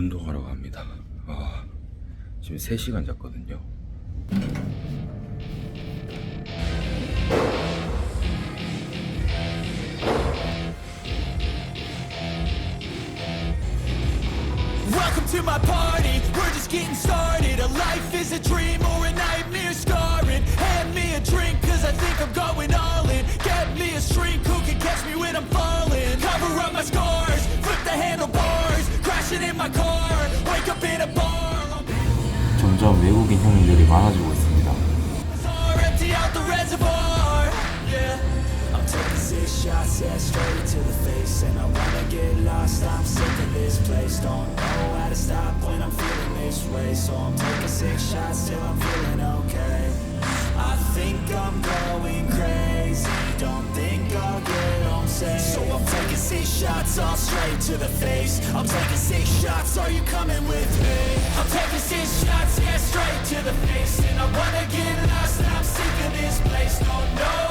운동하러 갑니다. 아, 지금 3시간 잤거든요. Welcome to my party, we're just getting started A life is a dream or a nightmare scarring Hand me a drink cause I think I'm going all in Get me a shrink who can catch me when I'm falling Cover up my scars, flip the handlebars 점점 외국인 형님들이 많아지고 있습니다. Think I'm going crazy. Don't think I'll get home safe. So I'm taking six shots all straight to the face. I'm taking six shots, are you coming with me? I'm taking six shots, yeah, straight to the face. And I wanna get lost, I'm sick of this place. Don't know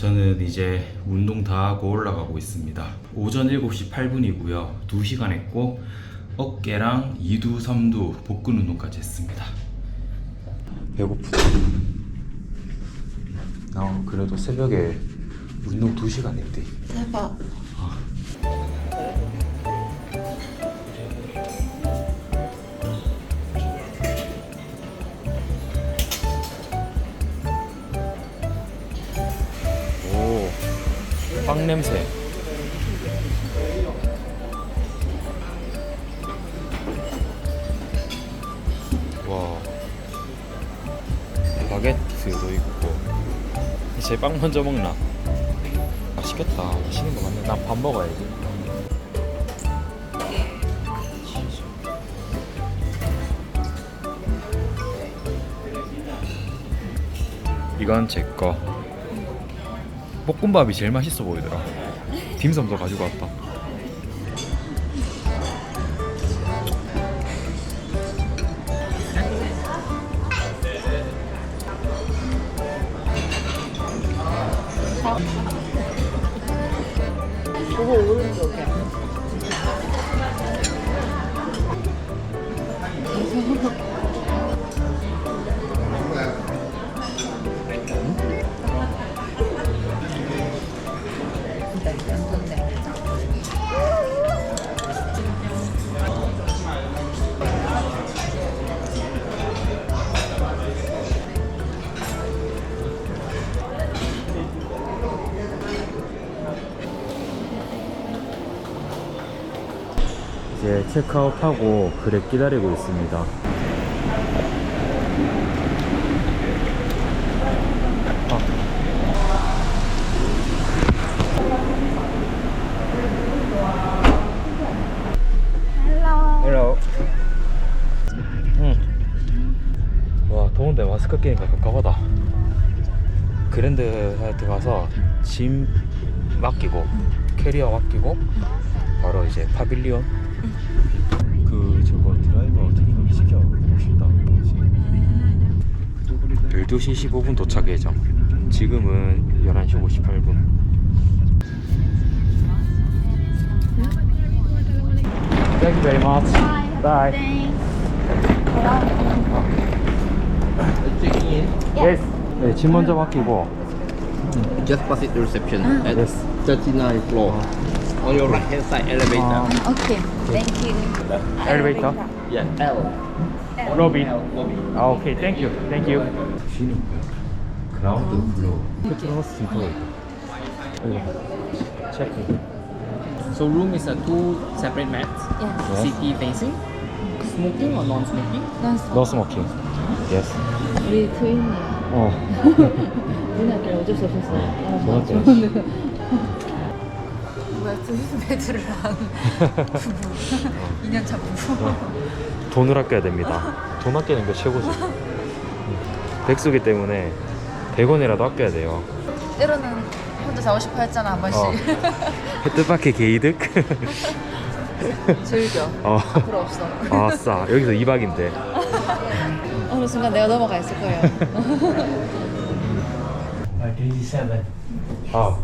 저는 이제 운동 다 하고 올라가고 있습니다. 오전 7시 8분이고요. 2시간 했고 어깨랑 2두, 3두 복근 운동까지 했습니다. 배고프다. 나 그래도 새벽에 운동 2시간 했대. 대박. 빵 냄새. 와, 바게트도 있고. 제 빵 먼저 먹나? 맛있겠다. 맛있는 거 맞네. 난 밥 먹어야지. 이건 제 거. 볶음밥이 제일 맛있어 보이더라. 딤섬도 가지고 왔다. 체크아웃하고 그래 기다리고 있습니다. 더운데 마스크 끼니까 갑갑하다. 그랜드 하이트 가서 짐 맡기고 캐리어 맡기고 이제 파빌리온 그 저거 드라이버 등록시켜 봅시다 12시 15분 도착 예정 지금은 11시 58분 Thank you very much. Bye. Yes. 네, 짐 먼저 맡기고. Just pass it to reception at Yes. 39 floor. On your right hand side elevator. 오케이. 땡큐. 엘리베이터. Yeah, L. 로비. Lobby. 아, 오케이. 땡큐. 땡큐. 쉬는 거야. 그라운드 플로어. 페트로스 디포. 체크. So room is a two separate mats. Yeah. City facing. Smoking or non-smoking? 노 스모킹. 예스. 우리 트윈이야. 어. 누나께 어쩔 수 없었어. 아, 좋았대. 한 부부. 2년차 부부. 돈을 아껴야 됩니다. 돈 아끼는 게 최고지. 백수기 때문에 100원이라도 아껴야 돼요. 때로는 혼자 자고 싶어 했잖아 한 번씩. 어. 헤드바퀴 게이득? 즐겨. 어. 앞으로 없어. 아싸. 여기서 2박인데. 어느 순간 내가 넘어가 있을 거예요. 아.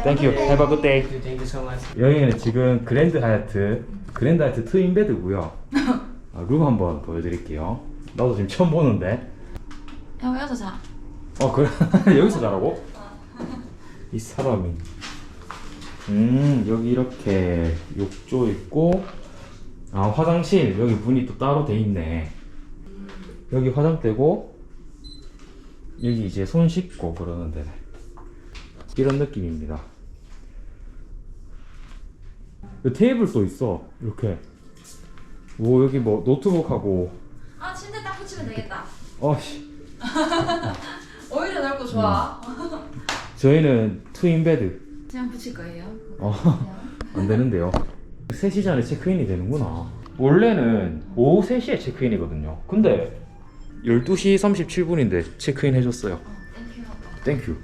Thank you. Have a good day. Thank you so much. 여기는 지금 그랜드 하얏트 그랜드 하얏트 트윈 베드고요. 아, 룸 한번 보여드릴게요. 나도 지금 처음 보는데. 형 여기서 자. 어 그래 여기서 자라고? 이 사람이. 음 여기 이렇게 욕조 있고 아 화장실 여기 문이 또 따로 돼 있네. 여기 화장대고 여기 이제 손 씻고 그러는 데네. 이런 느낌입니다. 그 테이블도 있어 이렇게. 오 여기 뭐 노트북하고 아 침대 딱 붙이면 되겠다. 어씨 오히려 넓고 좋아. 저희는 트윈 베드. 그냥 붙일 거예요. 어, 안 되는데요. 3시 전에 체크인이 되는구나. 원래는 오후 3시에 체크인이거든요. 근데 12시 37분인데 체크인 해줬어요. 땡큐.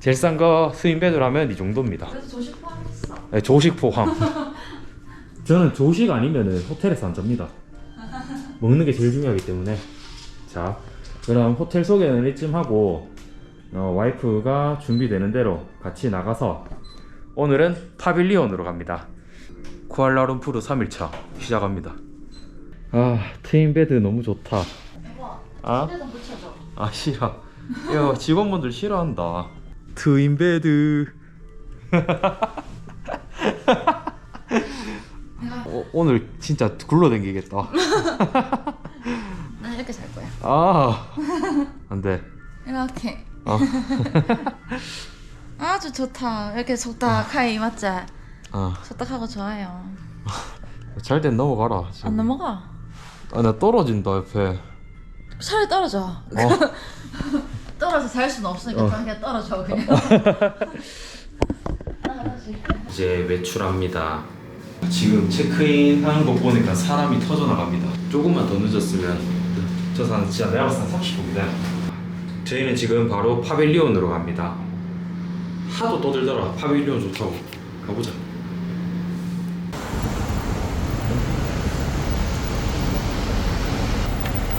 제일 싼 거 스윈베드라면 이 정도입니다. 그래도 조식 포함했어. 네, 조식 포함. 저는 조식 아니면은 호텔에서 안 잡니다. 먹는 게 제일 중요하기 때문에. 자, 그럼 호텔 소개는 이쯤 하고 어, 와이프가 준비되는 대로 같이 나가서 오늘은 파빌리온으로 갑니다. 쿠알라룸푸르 3일차 시작합니다. 아, 트윈 베드 너무 좋다. 여보, 아? 침대 좀 붙여줘. 아 싫어. 야 직원분들 싫어한다. 트윈 베드. 어, 오늘 진짜 굴러댕기겠다. 난 이렇게 잘 거야. 아 안돼. 이렇게. 어. 아주 좋다. 이렇게 속닥하이 맞지? 아, 속닥하고 좋아요. 잘땐 넘어가라. 안 넘어가. 아, 나 떨어진다 옆에. 차라리 떨어져. 어. 떨어져 잘 수는 없으니까 어. 그냥 떨어져 그냥. 이제 외출합니다. 지금 체크인 하는 거 보니까 사람이 터져 나갑니다. 조금만 더 늦었으면 저 사람 진짜 내가 봤을 때 30분이다. 저희는 지금 바로 파빌리온으로 갑니다. 하도 떠들더라. 파빌리온 좋다고. 가보자.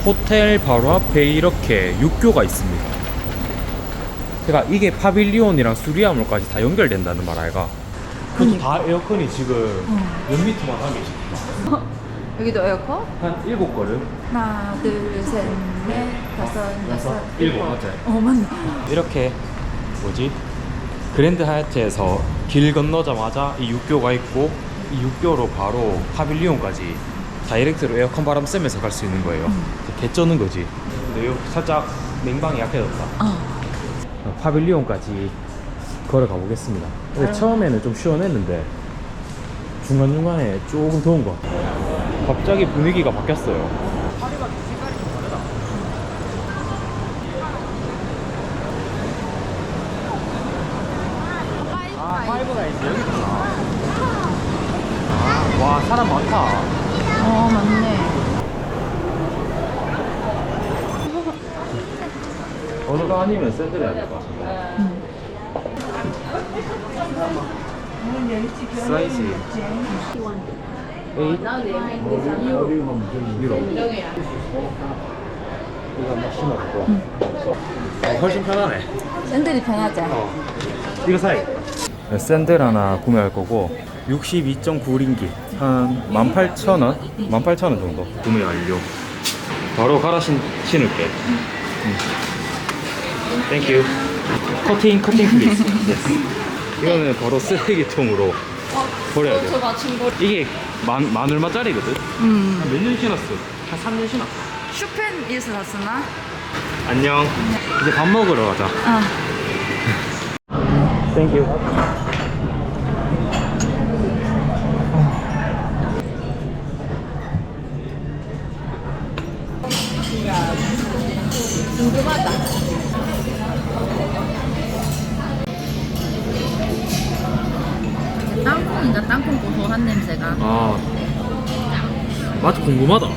호텔 바로 앞에 이렇게 육교가 있습니다. 제가 이게 파빌리온이랑 수리아몰까지 다 연결된다는 말 아이가? 그것도 다 에어컨이 지금 몇 미터만 하게 있습니다. 여기도 에어컨? 한 일곱 걸음? 하나, 둘, 셋, 넷, 다섯, 여섯, 일곱 맞아요. 어 맞네. 이렇게 뭐지? 그랜드 하얏트에서 길 건너자마자 이 육교가 있고 이 육교로 바로 파빌리온까지 다이렉트로 에어컨 바람 쐬면서 갈 수 있는 거예요. 개 쩌는 거지. 근데 요 살짝 냉방이 약해졌다. 어. 파빌리온까지 걸어가 보겠습니다. 근데 처음에는 좀 시원했는데 중간중간에 조금 더운 것 같아요. 갑자기 분위기가 바뀌었어요. 아, 파이브가 있어 여기 있구나. 아, 와 사람 많다. 어 맞네. 어느가 아니면 샌들이 아닐까? 사이즈 어, 훨씬 편하네. 샌들이 편하지? 이거 사이. 샌들 하나 구매할 거고 62.9링기 한 18,000원? 18,000원 정도 구매 완료. 바로 갈아 신, 신을게. 음. 땡큐. 커팅 커팅 플리즈. 이거는 바로 쓰레기통으로 버려야 돼. 저 이게 만, 만 얼마짜리거든? 음. 한 몇 년 신었어? 한 3년 신었어. 슈펜 일스 쓰나? 안녕. 이제 밥 먹으러 가자. 아. 땡큐. 땅콩인가 땅콩 고소한 냄새가. 아, 맛 궁금하다.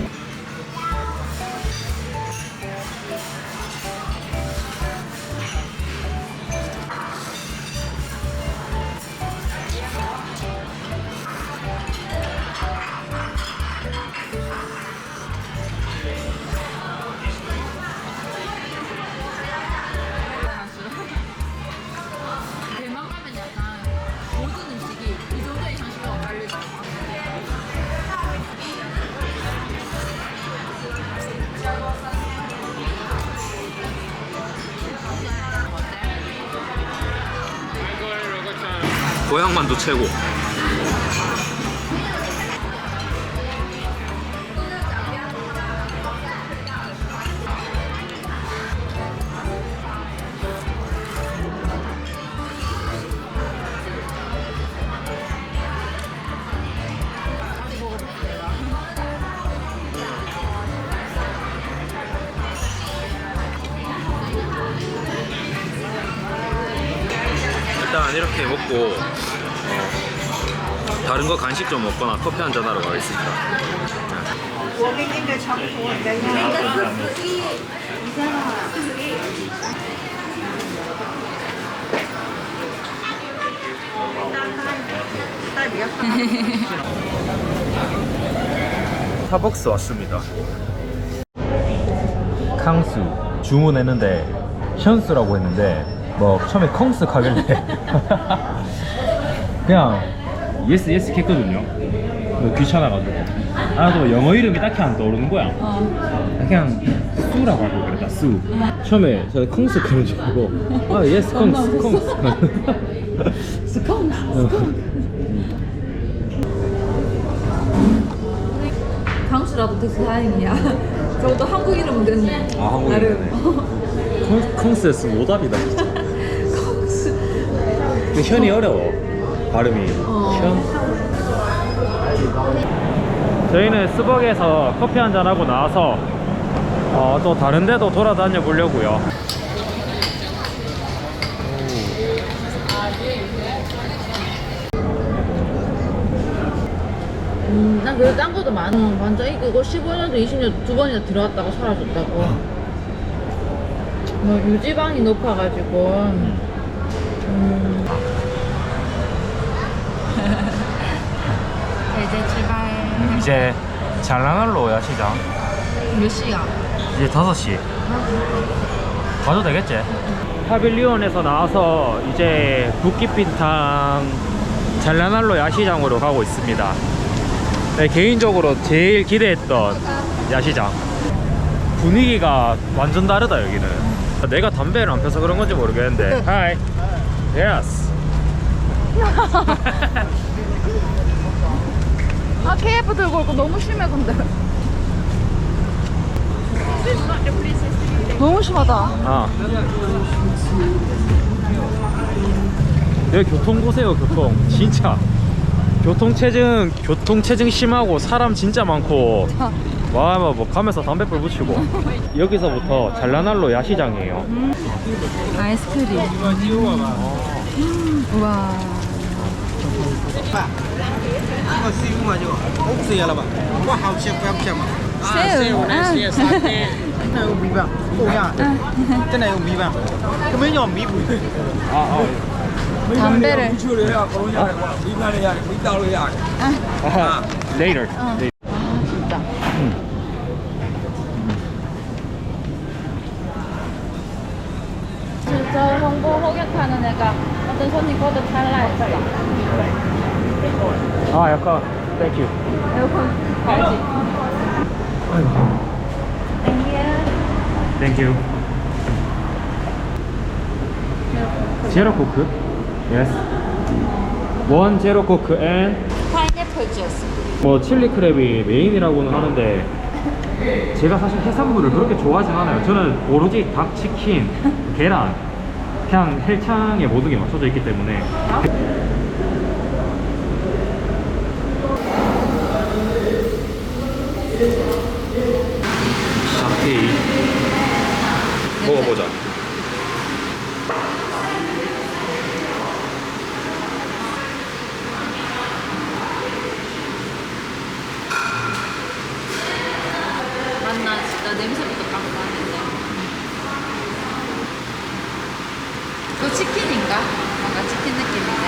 고향만두 최고. 음식 좀 먹거나 커피 한 잔 하러 가겠습니다. 스타벅스 왔습니다. 캉수 주문했는데 현수라고 했는데 뭐 처음에 컹스 가길래 그냥 예스 예스 했거든요. 뭐 귀찮아가지고 나도 영어 이름이 딱히 안 떠오르는 거야. 그냥 수라고 하고 그랬다 수. 처음에 저는 컹스 그런 줄 알고 아 예스 컹 스 컹스. 스컹스. 강수라도 되게 다행이야. 저도 한국 이름은 됐네. 아 한국 나름. 컹- 컹스에서 오답이다 진짜. 근데 현이 어려워 발음이 현 저희는 스벅에서 커피 한잔 하고 나와서 어, 또 다른 데도 돌아다녀 보려고요 음, 난 그래도 딴 것도 많아. 어, 완전 이 그거 15년도 20년 두 번이나 들어왔다가 사라졌다고. 뭐 유지방이 높아가지고. 음. 이제 잘라날로 야시장. 몇 시야? 이제 5시. 가도 되겠지? 파빌리온에서 나와서 이제 북기빈탕 잘라날로 야시장으로 가고 있습니다. 네, 개인적으로 제일 기대했던 야시장. 분위기가 완전 다르다 여기는. 내가 담배를 안 펴서 그런 건지 모르겠는데. 하이 예스 아 KF 들고 올거 너무 심해 근데. 너무 심하다. 아. 여기 교통 보세요, 교통. 진짜. 교통체증, 교통체증 심하고 사람 진짜 많고. 와, 뭐, 뭐 가면서 담배불 붙이고. 여기서부터 잘라날로 야시장이에요. 아이스크림. 음, 우와. 我师傅嘛就屋企了吧，我好吃不要吃嘛。啊， 새우. 呢，是沙爹，真係有米飯，好呀，真係有米飯，咁樣有米飯。 아, 아. 담배를. 미간을 야, 미간을 야, 미달을 야. 아, later. 어. later. thank you. 에어컨 갈지. 아이고. Thank you. 제로 코크? Yes. 원 제로 코크 and 파인애플 주스. 뭐 칠리 크랩이 메인이라고는 하는데 제가 사실 해산물을 그렇게 좋아하진 않아요. 저는 오로지 닭, 치킨, 계란 그냥 헬창에 모든 게 맞춰져 있기 때문에 샤페이 먹어보자. 맞나 진짜 냄새부터 딱 나는데. 그 치킨인가? 뭔가 치킨 느낌인데.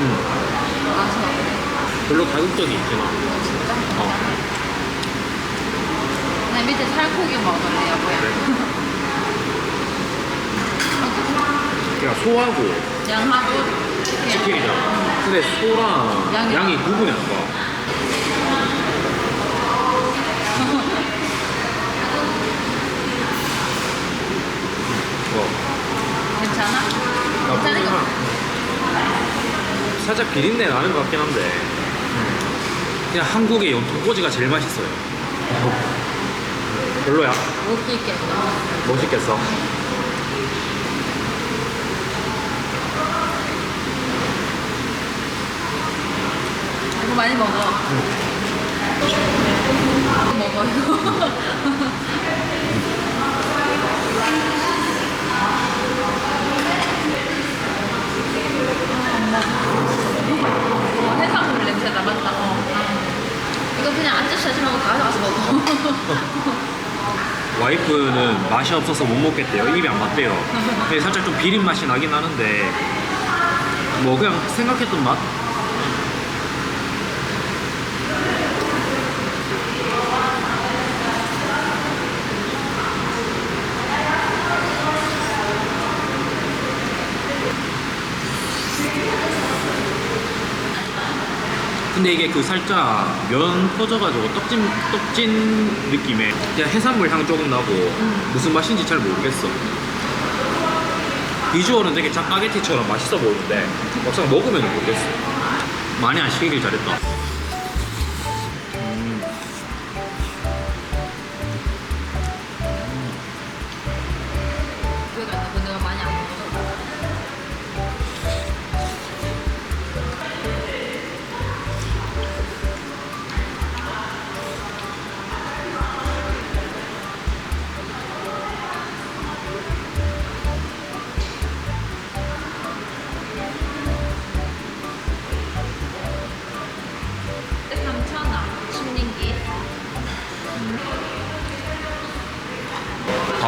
음. 아, 저 별로 자극적이 있지만 진짜? 어. 나 밑에 살코기 먹을래, 여보야. 그러니까 소하고 양하고 치킨이잖아. 근데 소랑 양이- 양이 구분이 안 가. 뭐, 괜찮아? 나쁘진 괜찮은 거. 살짝 비린내 나는 것 같긴 한데 그냥 한국의 연통꼬지가 제일 맛있어요. 별로야? 웃기겠다. 멋있겠어. 이거 많이 먹어. 먹어, 이거. 어, 해산물 냄새 나 맞다. 어. 이거 그냥 아저씨 하시라고 가져가서 먹어. 와이프는 맛이 없어서 못 먹겠대요. 입이 안 맞대요. 근데 살짝 좀 비린 맛이 나긴 하는데 뭐 그냥 생각했던 맛? 근데 이게 그 살짝 면 퍼져가지고 떡진 떡진 느낌의 그냥 해산물 향 조금 나고 무슨 맛인지 잘 모르겠어. 비주얼은 되게 짜파게티처럼 맛있어 보이는데 막상 먹으면 모르겠어. 많이 안 시키길 잘했다.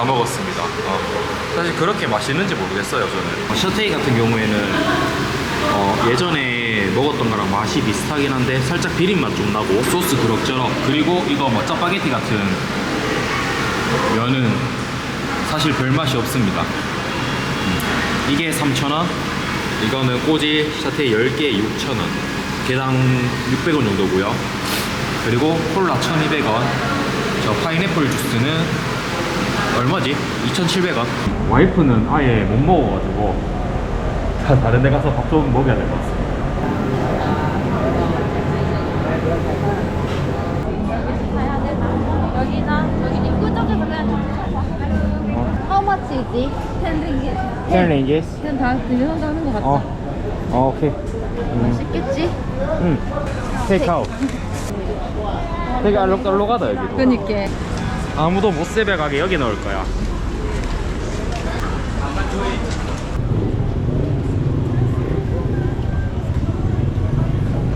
다 먹었습니다. 어. 사실 그렇게 맛있는지 모르겠어요, 저는. 셔테이 같은 경우에는 어, 예전에 먹었던 거랑 맛이 비슷하긴 한데 살짝 비린 맛 좀 나고 소스 그럭저럭 그리고 이거 뭐 짜파게티 같은 면은 사실 별 맛이 없습니다. 음. 이게 3,000원, 이거는 꼬지 샤테이 10개 6,000원, 개당 600원 정도고요. 그리고 콜라 1,200원, 저 파인애플 주스는 얼마지? 2,700원. 와이프는 아예 못 먹어가지고 다른 데 가서 밥 좀 먹여야 될 것 같습니다. How much is it? 10 ringgit. 챌린지스? 그냥 다 들려서 하는 것. 어. 어, 오케이. 맛있겠지? 응. 테이크아웃. 되게 알록달록하다, 여기도. 그니까. 아무도 못 새벽하게 여기 넣을 거야.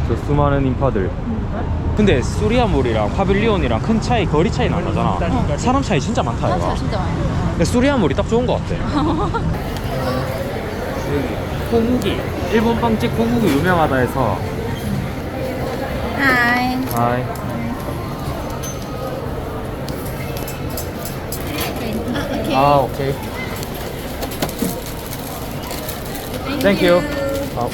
저 수많은 인파들. 근데 수리아몰이랑 파빌리온이랑 큰 차이, 거리 차이는 안 나잖아. 사람 차이 진짜 많다. 진짜 많이. 근데 수리아몰이 딱 좋은 것 같아. 호무기. 일본 빵집 호무기 유명하다 해서 Hi. 하이. 아, 오케이. Thank you. 아.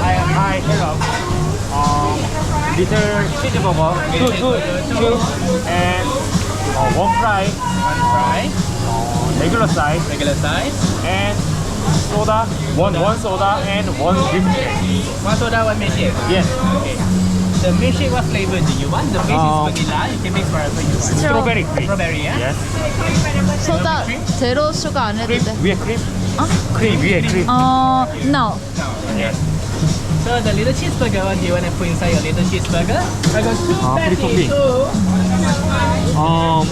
Hi, hi, hello. Um, little cheeseburger, two, two, two, and uh, one fry, one fry, uh, regular size, regular size, and soda, one one soda and one drink. One soda, one milkshake. Yes, The milkshake, what flavor do you want? The base Um, is vanilla. You can mix whatever you want. strawberry cream. Strawberry, yeah? Yes. 소다 제로 슈가 안 해도 크림 돼. 위에 크림. 크림 위에 크림. 어, no. Yes. So the little cheeseburger, what do you want to put inside your little cheeseburger? I got two Ah, free patties. topping. Um,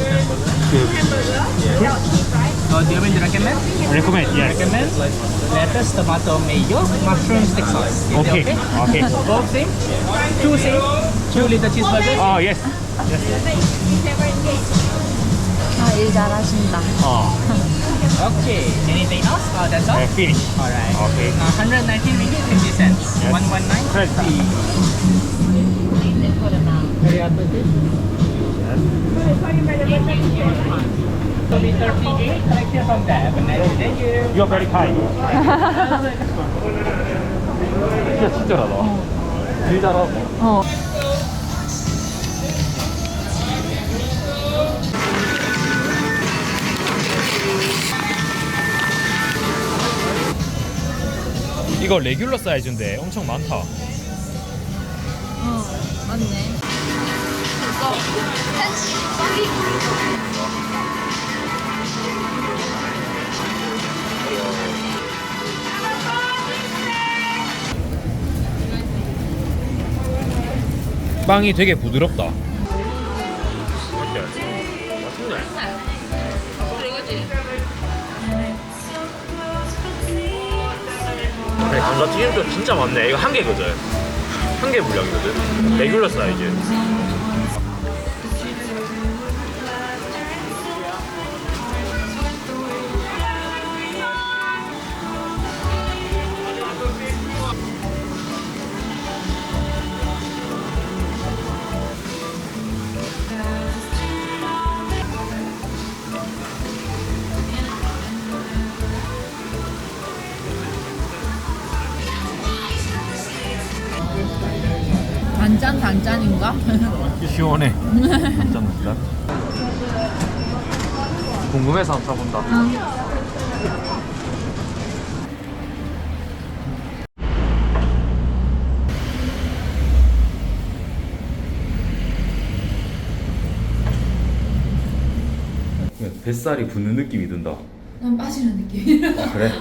Oh, do you want me to recommend? recommend. Yes. Recommend lettuce, tomato, mayo, mushroom stick sauce. Is it Okay. Okay. Both same? Two same? Two little cheeseburgers? Oh yes. 아, 일 잘하신다. Oh, Okay. Anything else? Oh, that's all? uh, finish. Alright. Okay. Uh, 119 ringgit 50 cents. Yes. 119. Credit card. Teriyaki fish. So be 38 collection from there. Have a nice day. Thank you. You are very kind. 진짜 친절하다. 일 잘하고. 어. 이거 레귤러 사이즈인데 엄청 많다. 어, 맞네. 그거 한시 빵이 되게 부드럽다. 네, 감자튀김도 진짜 많네. 이거 한 개거든. 한 개 분량이거든. 레귤러 사이즈. 단짠 단짠인가? 시원해. 진짜 맛있다. 궁금해서 한번 사본다. 뱃살이 붙는 느낌이 든다. 난 빠지는 느낌. 아, 그래?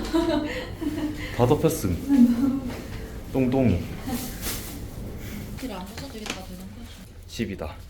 다 덮였음. 똥똥이. 10이다.